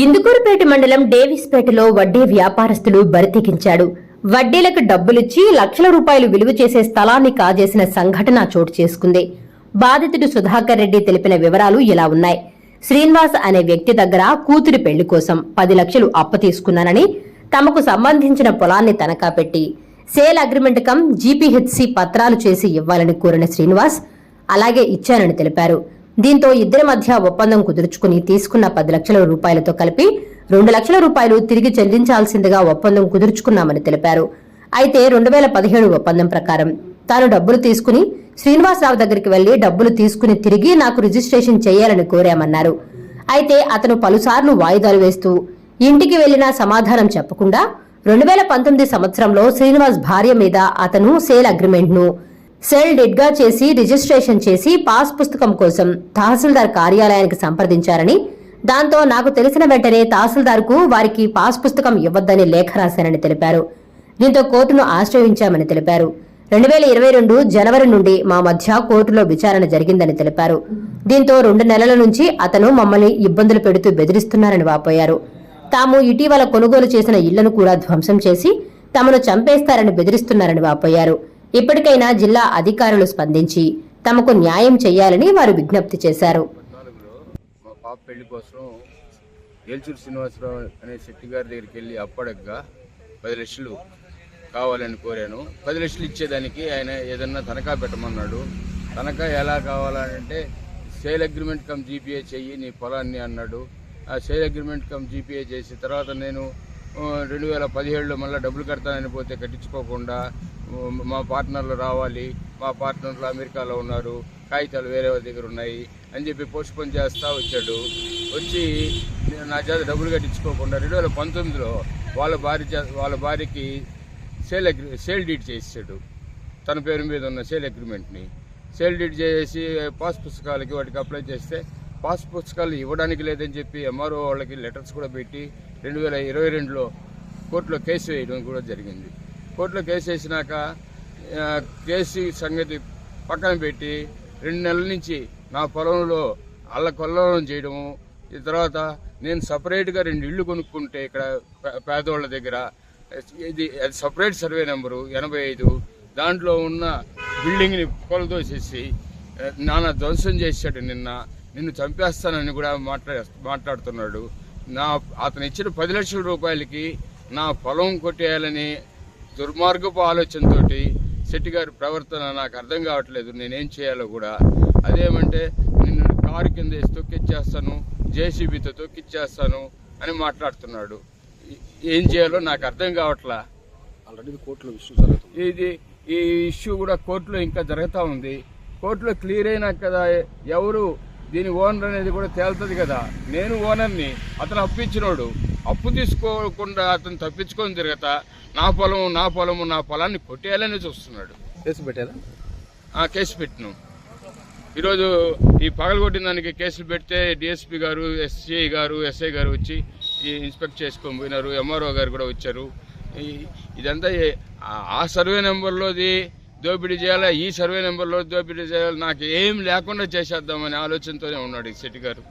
ఇందుకూరుపేట మండలం డేవిస్పేటలో వడ్డీ వ్యాపారస్తులు బరితెగించాడు. వడ్డీలకు డబ్బులిచ్చి లక్షల రూపాయలు విలువ చేసే స్థలాన్ని కాజేసిన సంఘటన చోటు చేసుకుంది. బాధితుడు సుధాకర్ రెడ్డి తెలిపిన వివరాలు ఇలా ఉన్నాయి. శ్రీనివాస్ అనే వ్యక్తి దగ్గర కూతురి పెళ్ళి కోసం పది లక్షలు అప్పు తీసుకున్నానని తమకు సంబంధించిన పొలాన్ని తనఖా పెట్టి సేల్ అగ్రిమెంట్ కమ్ జీపీహెచ్సి పత్రాలు చేసి ఇవ్వాలని కోరిన శ్రీనివాస్ అలాగే ఇచ్చానని తెలిపారు. దీంతో ఇద్దరి మధ్య ఒప్పందం కుదుర్చుకుని తీసుకున్న పది లక్షల రూపాయలతో కలిపి రెండు లక్షల రూపాయలు తిరిగి చెల్లించాల్సిందిగా ఒప్పందం కుదుర్చుకున్నామని తెలిపారు. అయితే రెండు వేల పదిహేడు ఒప్పందం ప్రకారం తాను డబ్బులు తీసుకుని శ్రీనివాసరావు దగ్గరికి వెళ్ళి డబ్బులు తీసుకుని తిరిగి నాకు రిజిస్ట్రేషన్ చేయాలని కోరామన్నారు. అయితే అతను పలుసార్లు వాయిదాలు వేస్తూ ఇంటికి వెళ్ళినా సమాధానం చెప్పకుండా రెండు వేల పంతొమ్మిది సంవత్సరంలో శ్రీనివాస్ భార్య మీద అతను సేల్ అగ్రిమెంట్ను సెల్ డెడ్గా చేసి రిజిస్ట్రేషన్ చేసి పాస్ పుస్తకం కోసం తహసీల్దార్ కార్యాలయానికి సంప్రదించారని దాంతో నాకు తెలిసిన వెంటనే తహసీల్దార్కు వారికి పాస్ పుస్తకం ఇవ్వద్దని లేఖ రాశానని తెలిపారు. దీంతో కోర్టును ఆశ్రయించామని తెలిపారు. రెండు వేల ఇరవై రెండు జనవరి నుండి మా మధ్య కోర్టులో విచారణ జరిగిందని తెలిపారు. దీంతో రెండు నెలల నుంచి అతను మమ్మల్ని ఇబ్బందులు పెడుతూ బెదిరిస్తున్నారని వాపోయారు. తాము ఇటీవల కొనుగోలు చేసిన ఇళ్ళను కూడా ధ్వంసం చేసి తమను చంపేస్తారని బెదిరిస్తున్నారని వాపోయారు. ఇప్పటికైనా జిల్లా అధికారులు స్పందించి తమకు న్యాయం చేయాలని వారు విజ్ఞప్తి చేశారు. మా పాప పెళ్ళి కోసం ఏల్చూరు శ్రీనివాసరావు అనే శెట్టి గారి దగ్గరికి వెళ్ళి అప్పడగ్గా పది లక్షలు కావాలని కోరాను. పది లక్షలు ఇచ్చేదానికి ఆయన ఏదన్నా తనఖా పెట్టమన్నాడు. తనఖా ఎలా కావాలంటే సేల్ అగ్రిమెంట్ కమ్ జీపీఏ చెయ్యి నీ పొలాన్ని అన్నాడు. ఆ సేల్ అగ్రిమెంట్ కమ్ జీపీఏ చేసి తర్వాత నేను రెండు వేల పదిహేడులో మళ్ళీ డబ్బులు కడతానని పోతే కట్టించుకోకుండా మా పార్ట్నర్లు రావాలి మా పార్ట్నర్లు అమెరికాలో ఉన్నారు కాగితాలు వేరే వాళ్ళ దగ్గర ఉన్నాయి అని చెప్పి పోస్ట్పోన్ చేస్తూ వచ్చాడు. వచ్చి నా చేత డబ్బులు కట్టించుకోకుండా రెండు వేల పంతొమ్మిదిలో వాళ్ళ భార్య వాళ్ళ భార్యకి సేల్ అగ్రి సేల్ డీట్ చేసాడు తన పేరు మీద ఉన్న సేల్ అగ్రిమెంట్ని. సేల్ డీట్ చేసి పాస్ పుస్తకాలకి వాటికి అప్లై చేస్తే పాస్ పుస్తకాలు ఇవ్వడానికి లేదని చెప్పి ఎంఆర్ఓ వాళ్ళకి లెటర్స్ కూడా పెట్టి రెండు వేల ఇరవై రెండులో కోర్టులో కేసు వేయడం కూడా జరిగింది. కోర్టులో కేసు వేసినాక కేసు సంగతి పక్కన పెట్టి రెండు నెలల నుంచి నా పొలంలో అల్ల కొల్లం చేయడము ఈ తర్వాత నేను సపరేట్గా రెండు ఇళ్ళు కొనుక్కుంటే ఇక్కడ పేదవాళ్ళ పేదోళ్ళ దగ్గర ఇది అది సపరేట్ సర్వే నెంబరు ఎనభై ఐదు దాంట్లో ఉన్న బిల్డింగ్ని కొలదోసేసి ఆ, నానా ధ్వంసం చేశాడు నిన్న నిన్ను చంపేస్తానని కూడా మాట్లా మాట్లాడుతున్నాడు. నా అతను ఇచ్చిన పది లక్షల రూపాయలకి నా పొలం కొట్టేయాలని దుర్మార్గపు ఆలోచనతోటి శెట్టి గారి ప్రవర్తన నాకు అర్థం కావట్లేదు. నేనేం చేయాలో కూడా. అదేమంటే నిన్ను కారు కింద వేసి తొక్కిచ్చేస్తాను జేసీబీతో తొక్కిచ్చేస్తాను అని మాట్లాడుతున్నాడు. ఏం చేయాలో నాకు అర్థం కావట్లా? ఆల్రెడీ ఇది కోర్టులో ఇష్యూ జరుగుతుంది. ఇది ఈ ఇష్యూ కూడా కోర్టులో ఇంకా జరుగుతూ ఉంది. కోర్టులో క్లియర్ అయినాక కదా ఎవరు దీని ఓనర్ అనేది కూడా తేలుతుంది కదా. నేను ఓనర్ని అతను అప్పు ఇచ్చినోడు అప్పు తీసుకోకుండా అతను తప్పించుకొని తిరగత నా పొలము నా పొలము నా పొలాన్ని కొట్టేయాలని చూస్తున్నాడు. కేసు పెట్టారా? ఆ కేసు పెట్టిను. ఈరోజు ఈ పగలగొట్టిన దానికి కేసులు పెడితే డిఎస్పీ గారు ఎస్సీఐ గారు ఎస్ఐ గారు వచ్చి ఈ ఇన్స్పెక్ట్ చేసుకొని పోయినారు. ఎంఆర్ఓ గారు కూడా వచ్చారు. ఇదంతా ఆ సర్వే నెంబర్లోది దోపిడీ చేయాలా? ఈ సర్వే నెంబర్లో దోపిడీ చేయాలి? నాకు ఏం లేకుండా చేసేద్దామనే ఆలోచనతోనే ఉన్నాడు ఈ శెట్టి గారు.